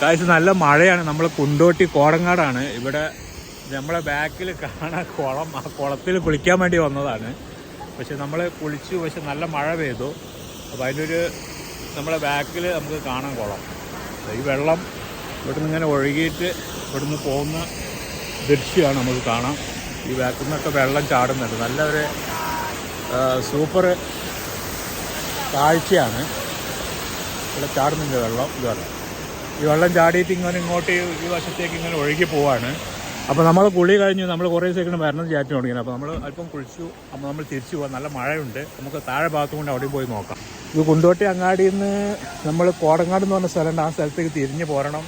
കാഴ്ച നല്ല മഴയാണ്. നമ്മൾ കുണ്ടോട്ടി കോടങ്ങാടാണ്. ഇവിടെ നമ്മളെ ബാക്കിൽ കാണാൻ കുളം ആ കുളത്തിൽ കുളിക്കാൻ വേണ്ടി വന്നതാണ്. പക്ഷെ നമ്മൾ കുളിച്ചു പക്ഷെ നല്ല മഴ പെയ്തു. അപ്പോൾ അതിനൊരു നമ്മളെ ബാക്കിൽ നമുക്ക് കാണാൻ കുളം. ഈ വെള്ളം ഇവിടുന്ന് ഇങ്ങനെ ഒഴുകിയിട്ട് ഇവിടുന്ന് പോകുന്ന ദൃശ്യമാണ് നമുക്ക് കാണാം. ഈ ബാക്കിൽ നിന്നൊക്കെ വെള്ളം ചാടുന്നുണ്ട്. നല്ലൊരു ഒരു സൂപ്പർ കാഴ്ചയാണ്. ഇവിടെ ചാടുന്നുണ്ട് വെള്ളം. ഇത് ഈ വെള്ളം ചാടിയിട്ട് ഇങ്ങനെ ഇങ്ങോട്ട് ഈ- വശത്തേക്ക് ഇങ്ങനെ ഒഴുകി പോവാണ്. അപ്പോൾ നമ്മൾ കുളി കഴിഞ്ഞു നമ്മൾ കുറേ സെക്കൻഡ് വരണം ചാറ്റ് തുടങ്ങിയത്. അപ്പോൾ നമ്മൾ അല്പം കുളിച്ചു അപ്പോൾ നമ്മൾ തിരിച്ചു പോകാം നല്ല മഴയുണ്ട്. നമുക്ക് താഴെ ഭാഗത്തും കൊണ്ട് അവിടെയും പോയി നോക്കാം. ഇത് കുണ്ടോട്ടി അങ്ങാടിയിൽ നിന്ന് നമ്മൾ കോടങ്ങാട് എന്ന് പറഞ്ഞ സ്ഥലമുണ്ട്. ആ സ്ഥലത്തേക്ക് തിരിഞ്ഞ് പോരണം.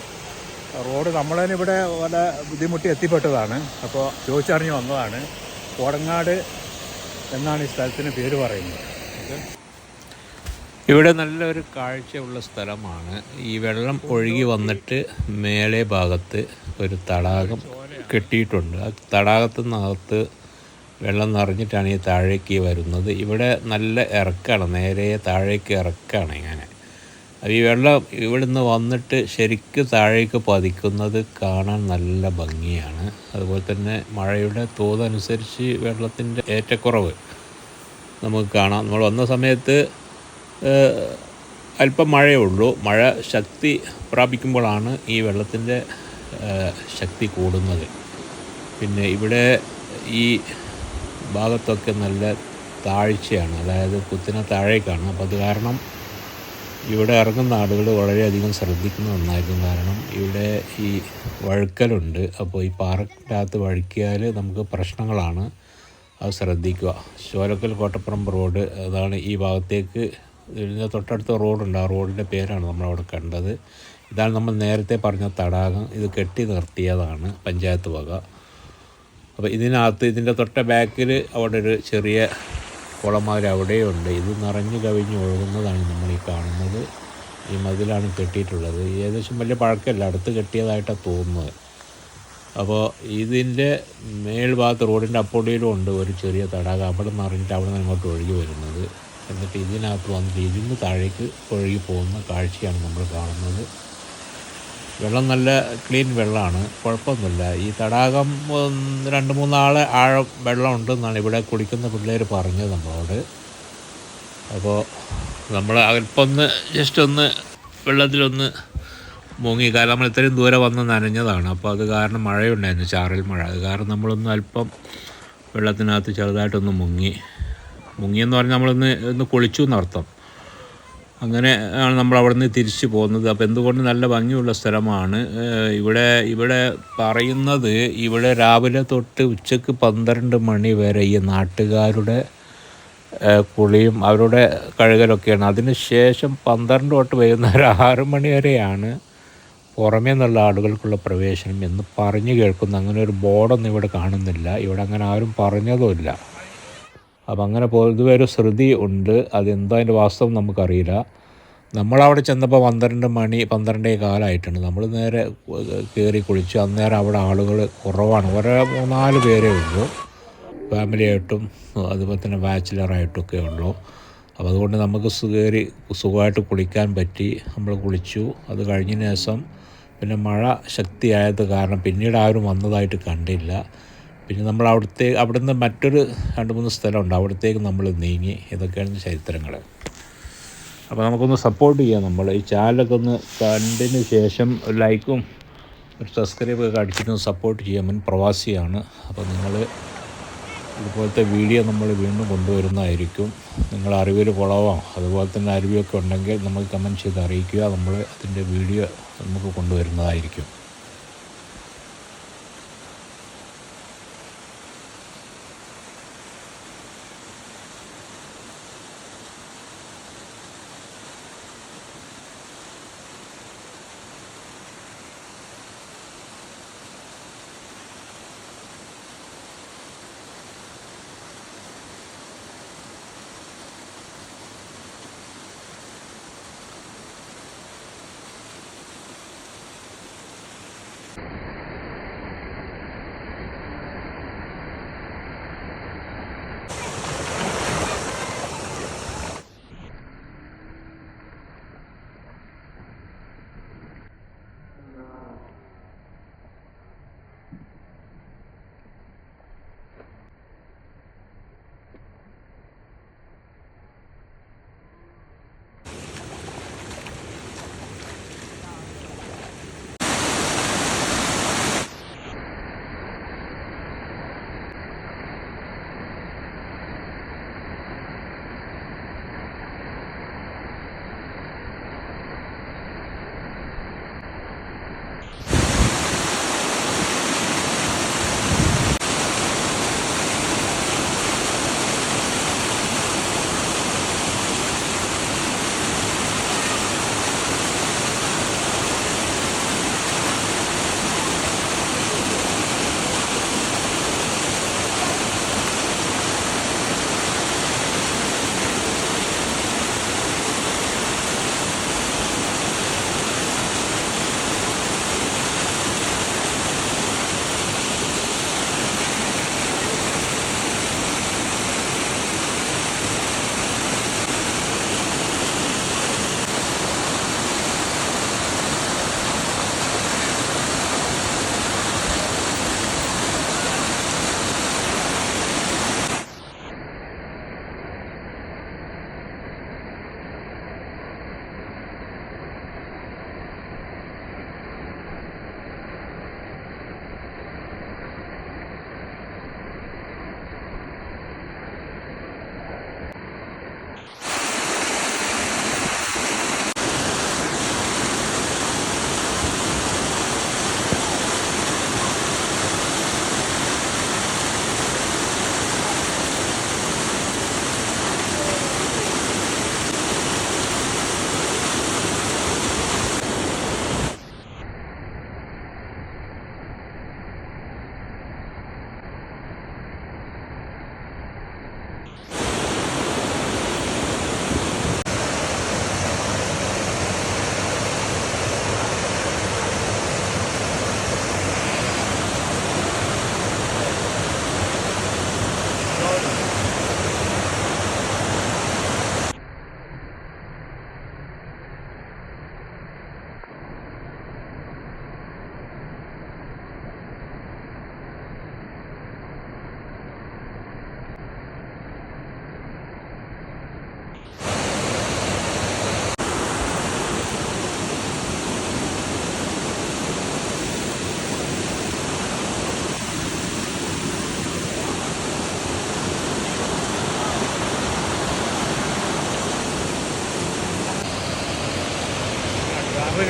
റോഡ് നമ്മൾ തന്നെ ഇവിടെ വല്ല ബുദ്ധിമുട്ടി എത്തിപ്പെട്ടതാണ്. അപ്പോൾ ചോദിച്ചറിഞ്ഞ് വന്നതാണ്. കോടങ്ങാട് എന്നാണ് ഈ സ്ഥലത്തിന് പേര് പറയുന്നത്. ഓക്കെ ഇവിടെ നല്ലൊരു കാഴ്ചയുള്ള സ്ഥലമാണ്. ഈ വെള്ളം ഒഴുകി വന്നിട്ട് മേലെ ഭാഗത്ത് ഒരു തടാകം കെട്ടിയിട്ടുണ്ട്. ആ തടാകത്തിനകത്ത് വെള്ളം നിറഞ്ഞിട്ടാണ് ഈ താഴേക്ക് വരുന്നത്. ഇവിടെ നല്ല ഇറക്കാണ്. നേരെ താഴേക്ക് ഇറക്കാണ് ഇങ്ങനെ. അപ്പോൾ ഈ വെള്ളം ഇവിടുന്ന് വന്നിട്ട് ശരിക്ക് താഴേക്ക് പതിക്കുന്നത് കാണാൻ നല്ല ഭംഗിയാണ്. അതുപോലെ തന്നെ മഴയുടെ തോതനുസരിച്ച് വെള്ളത്തിന്റെ ഏറ്റക്കുറവ് നമുക്ക് കാണാം. നമ്മൾ വന്ന സമയത്ത് അല്പം മഴയേ ഉള്ളൂ. മഴ ശക്തി പ്രാപിക്കുമ്പോഴാണ് ഈ വെള്ളത്തിന്റെ ശക്തി കൂടുന്നത്. പിന്നെ ഇവിടെ ഈ ഭാഗത്തൊക്കെ നല്ല താഴ്ചയാണ്. അതായത് കുത്തിനെ താഴേക്കാണ്. അപ്പോൾ അത് കാരണം ഇവിടെ ഇറങ്ങുന്ന ആളുകൾ വളരെയധികം ശ്രദ്ധിക്കുന്നത് നന്നായിരിക്കും കാരണം ഇവിടെ ഈ വഴുക്കലുണ്ട്. അപ്പോൾ ഈ അകത്ത് വഴുക്കിയാൽ നമുക്ക് പ്രശ്നങ്ങളാണ്. അത് ശ്രദ്ധിക്കുക. ചോലക്കൽ കോട്ടപ്പുറം റോഡ് അതാണ് ഈ ഭാഗത്തേക്ക് ഇതിന്റെ തൊട്ടടുത്ത റോഡുണ്ട്. ആ റോഡിന്റെ പേരാണ് നമ്മളവിടെ കണ്ടത്. ഇതാണ് നമ്മൾ നേരത്തെ പറഞ്ഞ തടാകം. ഇത് കെട്ടി നിർത്തിയതാണ് പഞ്ചായത്ത് വക. അപ്പോൾ ഇതിനകത്ത് ഇതിന്റെ തൊട്ട ബാക്കിൽ അവിടെ ഒരു ചെറിയ കുളമാർ അവിടെയുണ്ട്. ഇത് നിറഞ്ഞു കവിഞ്ഞ് ഒഴുകുന്നതാണ് നമ്മൾ ഈ കാണുന്നത്. ഈ മതിലാണ് കെട്ടിയിട്ടുള്ളത്. ഏകദേശം വലിയ പഴക്കമല്ല. അടുത്ത് കെട്ടിയതായിട്ടാണ് തോന്നുന്നത്. അപ്പോൾ ഇതിന്റെ മേൽഭാഗത്ത് റോഡിന്റെ അപ്പൊടിയിലും ഉണ്ട് ഒരു ചെറിയ തടാകം. അവിടെ നിറഞ്ഞിട്ട് അവിടെ നിന്ന് ഇങ്ങോട്ട് ഒഴുകി വരുന്നത്. എന്നിട്ട് ഇതിനകത്ത് വന്നിട്ട് ഇതിന് താഴേക്ക് ഒഴുകി പോകുന്ന കാഴ്ചയാണ് നമ്മൾ കാണുന്നത്. വെള്ളം നല്ല ക്ലീൻ വെള്ളമാണ്. കുഴപ്പമൊന്നുമില്ല. ഈ തടാകം രണ്ട് മൂന്നാളെ ആഴം വെള്ളം ഉണ്ടെന്നാണ് ഇവിടെ കുളിക്കുന്ന പിള്ളേർ പറഞ്ഞത് നമ്മളോട്. അപ്പോൾ നമ്മൾ അല്പം ഒന്ന് ജസ്റ്റ് ഒന്ന് വെള്ളത്തിലൊന്ന് മുങ്ങി. കാരണം നമ്മൾ ഇത്രയും ദൂരെ വന്ന് നനഞ്ഞതാണ്. അപ്പോൾ അത് കാരണം മഴയുണ്ടായിരുന്നു. ചാറിൽ മഴ. അത് കാരണം നമ്മളൊന്ന് അല്പം വെള്ളത്തിനകത്ത് ചെറുതായിട്ടൊന്ന് മുങ്ങി. മുങ്ങിയെന്ന് പറഞ്ഞാൽ നമ്മളൊന്ന് ഒന്ന് കുളിച്ചു എന്നർത്ഥം. അങ്ങനെ ആണ് നമ്മൾ അവിടെ നിന്ന് തിരിച്ചു പോകുന്നത്. അപ്പോൾ എന്തുകൊണ്ട് നല്ല ഭംഗിയുള്ള സ്ഥലമാണ്. ഇവിടെ ഇവിടെ പറയുന്നത് ഇവിടെ രാവിലെ തൊട്ട് ഉച്ചയ്ക്ക് പന്ത്രണ്ട് മണി വരെ ഈ നാട്ടുകാരുടെ കുളിയും അവരുടെ കഴുകലൊക്കെയാണ്. അതിന് ശേഷം പന്ത്രണ്ട് തൊട്ട് വൈകുന്നേരം ആറ് മണി വരെയാണ് പുറമേ നിന്നുള്ള ആളുകൾക്കുള്ള പ്രവേശനം എന്ന് പറഞ്ഞു കേൾക്കുന്നു അങ്ങനെ ഒരു ബോർഡൊന്നും ഇവിടെ കാണുന്നില്ല. ഇവിടെ അങ്ങനെ ആരും പറഞ്ഞതുമില്ല അപ്പം അങ്ങനെ പൊതുവെ ഒരു ശ്രുതി ഉണ്ട്. അതെന്താ അതിന്റെ വാസ്തവം നമുക്കറിയില്ല. നമ്മളവിടെ ചെന്നപ്പോൾ പന്ത്രണ്ട് മണി പന്ത്രണ്ടേ കാലമായിട്ടുണ്ട് നമ്മൾ നേരെ കയറി കുളിച്ച് അന്നേരം അവിടെ ആളുകൾ കുറവാണ്. ഒരേ മൂന്നാൽ പേരേ ഉള്ളൂ. ഫാമിലിയായിട്ടും അതുപോലെ തന്നെ ബാച്ചിലറായിട്ടൊക്കെ ഉള്ളൂ. അപ്പോൾ അതുകൊണ്ട് നമുക്ക് കയറി സുഖമായിട്ട് കുളിക്കാൻ പറ്റി. നമ്മൾ കുളിച്ചു. അത് കഴിഞ്ഞ ശേഷം പിന്നെ മഴ ശക്തിയായത് കാരണം പിന്നീട് ആരും വന്നതായിട്ട് കണ്ടില്ല. പിന്നെ നമ്മൾ അവിടുത്തെ അവിടുന്ന് മറ്റൊരു രണ്ട് മൂന്ന് സ്ഥലമുണ്ട്. അവിടത്തേക്ക് നമ്മൾ നീങ്ങി. ഇതൊക്കെയാണ് ചരിത്രങ്ങൾ. അപ്പോൾ നമുക്കൊന്ന് സപ്പോർട്ട് ചെയ്യാം നമ്മൾ. ഈ ചാനലൊക്കെ ഒന്ന് കണ്ടതിന് ശേഷം ലൈക്കും ഒരു സബ്സ്ക്രൈബ് ഒക്കെ അടിച്ചിട്ടൊന്ന് സപ്പോർട്ട് ചെയ്യാൻ മുൻ പ്രവാസിയാണ്. അപ്പോൾ നിങ്ങൾ ഇതുപോലത്തെ വീഡിയോ നമ്മൾ വീണ്ടും കൊണ്ടുവരുന്നതായിരിക്കും. നിങ്ങൾ അറിവിൽ കുളവോ അതുപോലെ തന്നെ അറിവൊക്കെ ഉണ്ടെങ്കിൽ നമുക്ക് കമന്റ് ചെയ്ത് അറിയിക്കുക. നമ്മൾ അതിന്റെ വീഡിയോ നമുക്ക് കൊണ്ടുവരുന്നതായിരിക്കും.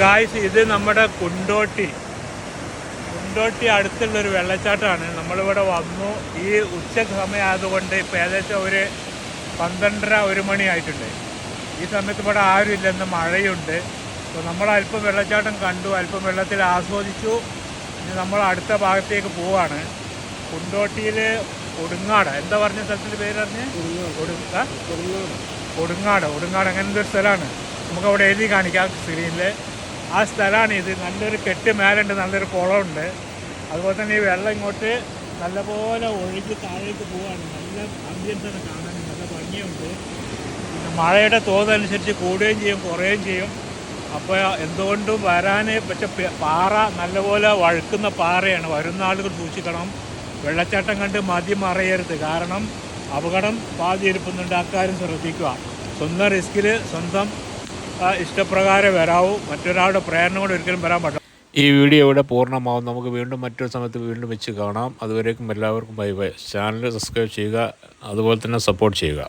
ഗായ്സ് ഇത് നമ്മുടെ കുണ്ടോട്ടി. കുണ്ടോട്ടി അടുത്തുള്ളൊരു വെള്ളച്ചാട്ടമാണ്. നമ്മളിവിടെ വന്നു. ഈ ഉച്ച സമയമായതുകൊണ്ട് ഇപ്പം ഏകദേശം ഒരു പന്ത്രണ്ടര ഒരു മണിയായിട്ടുണ്ട് ഈ സമയത്ത് ഇവിടെ ആരും ഇല്ലെന്ന് മഴയുണ്ട്. അപ്പോൾ നമ്മൾ അല്പം വെള്ളച്ചാട്ടം കണ്ടു. അല്പം വെള്ളത്തിൽ ആസ്വദിച്ചു. ഇനി നമ്മൾ അടുത്ത ഭാഗത്തേക്ക് പോവാണ്. കുണ്ടോട്ടിയിൽ ഒടുങ്ങാട് എന്താ പറഞ്ഞ സ്ഥലത്തിന്റെ പേര് പറഞ്ഞ്? കൊടുങ്ങാട്. ഒടുങ്ങാട് ഒടുങ്ങാട് അങ്ങനെ ഒരു സ്ഥലമാണ്? നമുക്ക് അവിടെ എഴുതി കാണിക്കാം സ്ക്രീനിൽ ആ സ്ഥലമാണ് ഇത്. നല്ലൊരു കെട്ട് മേലുണ്ട് നല്ലൊരു കുളമുണ്ട്. അതുപോലെ തന്നെ ഈ വെള്ളം ഇങ്ങോട്ട് നല്ലപോലെ ഒഴുകി താഴേക്ക് പോവാണ്. നല്ല അമ്പിയൻസ് ആണ് കാണാൻ. നല്ല ഭംഗിയുണ്ട്. മഴയുടെ തോതനുസരിച്ച് കൂടുകയും ചെയ്യും കുറയുകയും ചെയ്യും. അപ്പോൾ എന്തുകൊണ്ടും വരാൻ പക്ഷെ പാറ നല്ലപോലെ വഴുക്കുന്ന പാറയാണ്. വരുന്ന ആളുകൾ സൂക്ഷിക്കണം. വെള്ളച്ചാട്ടം കണ്ട് മതി മറയരുത്. കാരണം അപകടം പാതി ഇരിപ്പുന്നുണ്ട് അക്കാര്യം ശ്രദ്ധിക്കുക. സ്വന്തം റിസ്കിൽ സ്വന്തം ഇഷ്ടപ്രകാരം വരാവൂ. മറ്റൊരാളുടെ പ്രേരണ കൊണ്ട് ഒരിക്കലും വരാൻ പറ്റില്ല ഈ വീഡിയോ ഇവിടെ പൂർണമാവും. നമുക്ക് വീണ്ടും മറ്റൊരു സമയത്ത് വീണ്ടും വെച്ച് കാണാം. അതുവരേക്കും എല്ലാവർക്കും ബൈ ബൈ. ചാനൽ സബ്സ്ക്രൈബ് ചെയ്യുക. അതുപോലെ തന്നെ സപ്പോർട്ട് ചെയ്യുക.